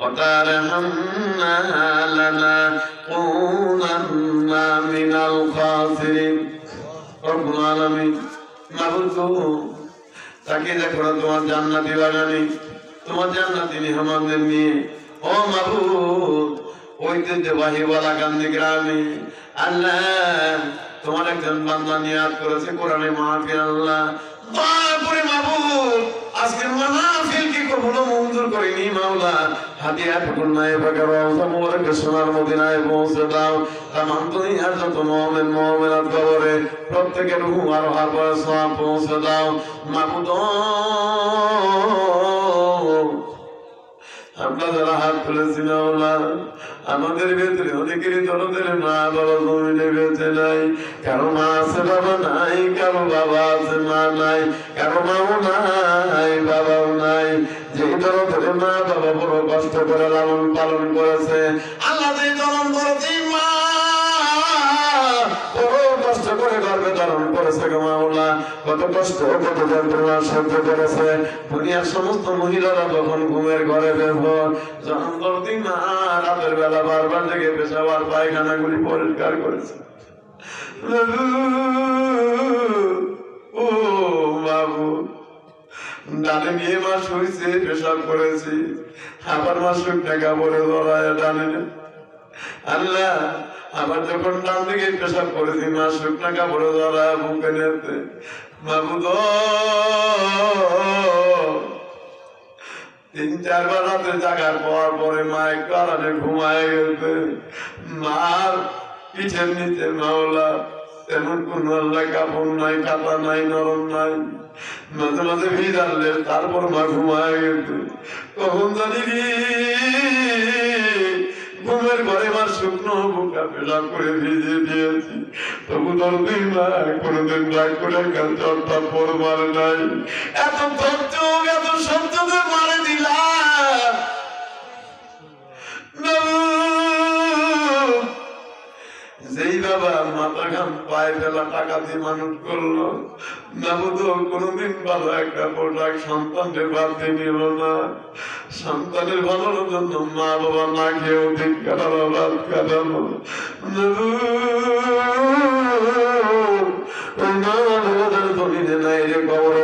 وترحمنا لنكونن من الخاسرين رب العالمين মাবুদ তাকে দেখো না তোমার জান্নাতি বাগানে তোমার জান্নাতি মেহমানদের নিয়ে ও মাবুদ ঐতিহ্যবাহী বালাকান্দি গ্রামে আল্লাহ তোমার একজন বান্দা নিয়াত করেছে কোরআনে মাহফিল আল্লাহ দয়া করে মাবুদ আজকের মাহফিল কি কখনো মঞ্জুর করিনি, মাওলা। হাতিয়া ঠাকুর বাগার রওজা মোবারক সোনার মদিনায় পৌঁছে দাও। তামাম দুনিয়ার যত মুমিন মুমিনাত কবরে প্রত্যেকের রূহ আর হাবার সওয়াব পৌঁছে দাও। মাবুদ আমরা যারা হাত তুলেছি না আমাদের ভেতরে অনেকেরই দরদের মা বাবা জমিনে বেঁচে নাই। কারও মা আছে, বাবা নাই, কারও বাবা আছে, মা নাই, কারও মাও নাই, বাবাও নাই। যে দরদের মা বাবা বড় কষ্ট করে লালন পালন করেছে, আল্লাহ যে মা ধারণ করেছে গো কত কষ্ট, কত যন্ত্রণা, সহ্য করেছে। দুনিয়ার সমস্ত মহিলারা যখন ঘুমের ঘরে বের যখন দরদি রাতের বেলা বারবার জেগে পেশাবার পায়খানাগুলি পরিষ্কার করেছে। ও বাবু, ডানে নিয়ে মা শুয়েছে পেশাব করেছি। আবার মা সুখ টাকা পরে ধরায় ডানে। আল্লাহ, আবার যখন ডান দিকে পেশাব করেছি, মা শুকনা কাপড়ে ধরা বুকে নেতে গো, তিন চারবার রাতে জাগার পর পরে মা একটু আরামে ঘুমায় গেছে। মার পিঠের নিচে মাওলা, তেমন কোন আল্লাহ কাপড় নাই কাটা নাই, নরম নাই। মাঝে মাঝে ভিজালে তারপর মা ঘুমায় গেছে। কখন জানি শুকনো বুকা করে ভিজে দিয়েছি। তবু দিন নাই, কোনোদিন রাগ করে গান চর্চা পর মারে নাই। এত ধৈর্য এত সহ্য মারে দিলাম। যেই বাবা মাথা ঘাম পায়ে ফেলা টাকা দিয়ে মানুষ করল তো কোনোদিন ভালো একটা পোশাক সন্তানদের বাড়তে নিল না। সন্তানের ভালোর জন্য মা বাবা না খেয়েও ঠিক কাটালো, রাত কাটালো। কবর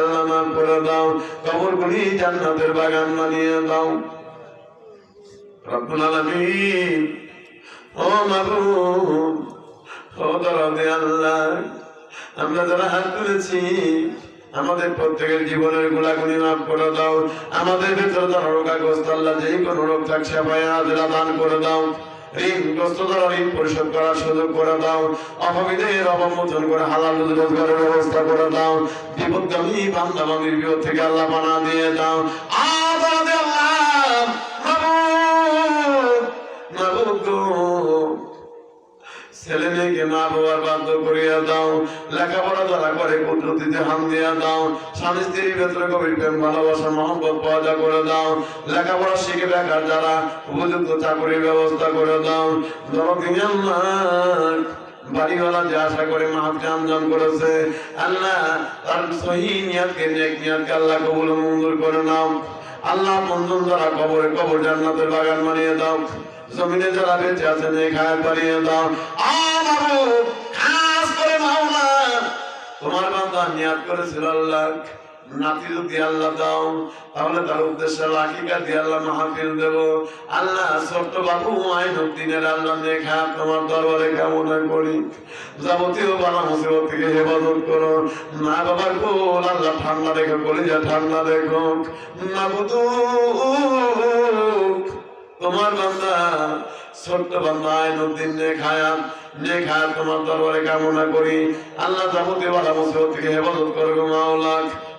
আল্লাহ মাফ করে দাও। কবরগুলি জান্নাতের বাগান বানিয়ে দাও। আমরা যারা হাত তুলেছি, আমাদের প্রত্যেকের জীবনের গুলাগুলি মাফ করে দাও, আমাদের ভেতর যারা রোগাগ্রস্ত আল্লাহ যেই কোনো রোগ থাক সেবায় আজরা দান করে দাও, ঋণগ্রস্ত দ্বারা ঋণ পরিশোধ করার সুযোগ করে দাও, অভাবীদের অবমোচন করে হালাল রোজগারের ব্যবস্থা করে দাও, বিপদগামী বিপদ থেকে আল্লাহ বানা দিয়ে দাও। আদালতে ছেলে মেয়েকে মা বাবার বাধ্য করিয়া দাও, লেখাপড়া যারা করে পদ্ধতিতে হাম দিয়া দাও, স্বামী স্ত্রীর ভেতরে গভীর প্রেম, ভালোবাসা, মহব্বত পাওয়া করে দাও, লেখাপড়া শিখে বেকার যারা উপযুক্ত চাকরির ব্যবস্থা করে দাও। আল্লাহ বাড়িওয়ালা যে আশা করে মাহাতকে আমজাম করেছে, আল্লাহ তার সহি নিয়াতকে, নেক নিয়াতকে আল্লাহ কবুল মঞ্জুর করে নাও। আল্লাহ মঞ্জুর যারা কবরে কবর জান্নাতে বাগান বানিয়ে দাও। জমিনে যারা বেঁচে আছেন খায় বানিয়ে দাও। আমার খাস করে মাওলা তোমার বান্দা নিয়াত করেছিল আল্লাহ। নাতি যদি আল্লাহ দাও। তাহলে তার উদ্দেশ্যে লাখিকা দিয়ে আল্লাহ মাহফিল দেব। আল্লাহ ছোট্ট বাবু আইন দিনের আল্লাহ দেখা তোমার দরবারে কামনা করি। যাবতীয় বালা মুসিবত থেকে হেফাজত করো। মা বাবার কোল আল্লাহ ঠান্ডা রেখো, কলিজা ঠান্ডা রেখো। না বুধু, তোমার বান্দা, ছোট্ট বান্দা আইনুদ্দিন নে খায়াত নে খায়াত তোমার দরবারে কামনা করি। আল্লাহ যাবতীয় বালা মুসিবত থেকে হেফাজত করব মাওলাক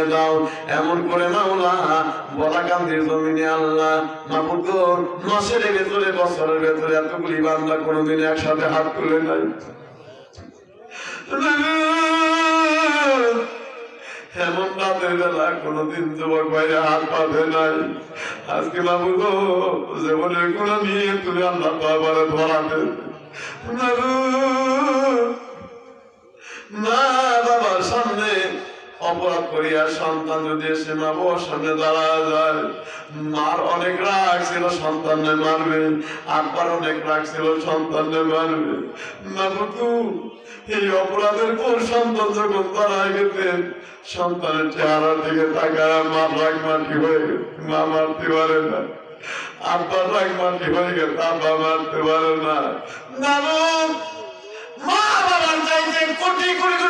দিয়ে দাও, এমন করে মাওলা জমিনে আল্লাহ। মাহবুদ গো, মাসের ভেতরে, বছরের ভেতরে এতগুলি বান্দা কোনোদিন একসাথে হাত তুলে নাই? এমন রাতের বেলা কোনোদিন যুবক বাইরে হাত পাবে নাই। আজকে বাবু গো, জীবনের কোনো নিয়ে তুমি আল্লাহ বাবারে ধরাবে না। অপরাধ করিয়া সন্তান যদি এসে মা বাবার সামনে দাঁড়া যায়, মার অনেক রাগ ছিল, সন্তানে মারবে, আব্বার অনেক রাগ ছিল, সন্তানে মারবে। মা বুতু এই অপরাধের পর সন্তান যখন দাঁড়ায় গেছেন সন্তানের চেহারার দিকে তাকায়, মার রাগ মাটি হয়ে মা মারতে পারে না। আব্বার রাগ মাটি হয়ে গেছে, আব্বা মারতে পারে না। না মা বাবার চাইতে কোটি কোটি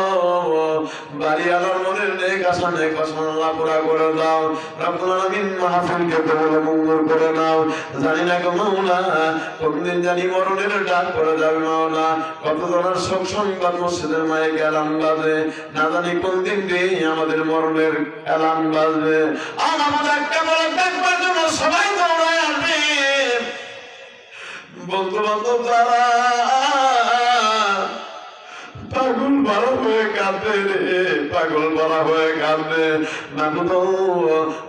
বাড়ি আলোর মনের নেক আশা নেক আশা আল্লাহ পুরা করে দাও। রব্বুল আলামিন মাহফিলকে কবল মঙ্গল করে নাও। জানি না গো মাওলা, কোনদিন জানি মরণের ডাক পড়ে যাবে মাওলা। কত জনের শোক সংবাদ মসজিদের মাইক এলাম বাজে, না জানি কোন দিন দিয়ে আমাদের মরণের এলাম বাজবে। আর আমাদের একটা বড় দেখবার জন্য সবাই দৌড়ায় আসবে। বন্ধু বান্ধব যারা পাগল বাড়া হয়ে কাঁদে রে, পাগল বাড়া হয়ে কাঁদে। নাকু তো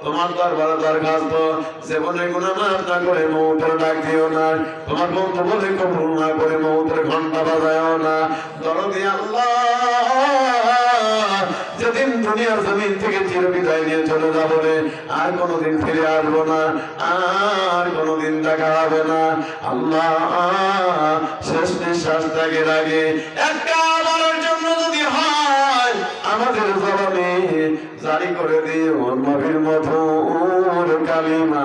তোমার দরবারে তার কাজ তো জীবনে গুণা মাফ না করে মৌতের ডাক দিও না। তোমার বন্ধু বলে কবুল না করে মৌতের ঘণ্টা বাজায়ও না। দরদি আল্লাহ, যেদিন দুনিয়ার জমিন থেকে চির বিদায় নিয়ে চলে যাব রে, আর কোনোদিন ফিরে আসব না, আর কোনোদিন দেখা হবে না। আল্লাহ, শেষ নিঃশ্বাস ত্যাগের আগে একটা আমাদের জবানে জারি করে দিও নবীর মধুর কালিমা।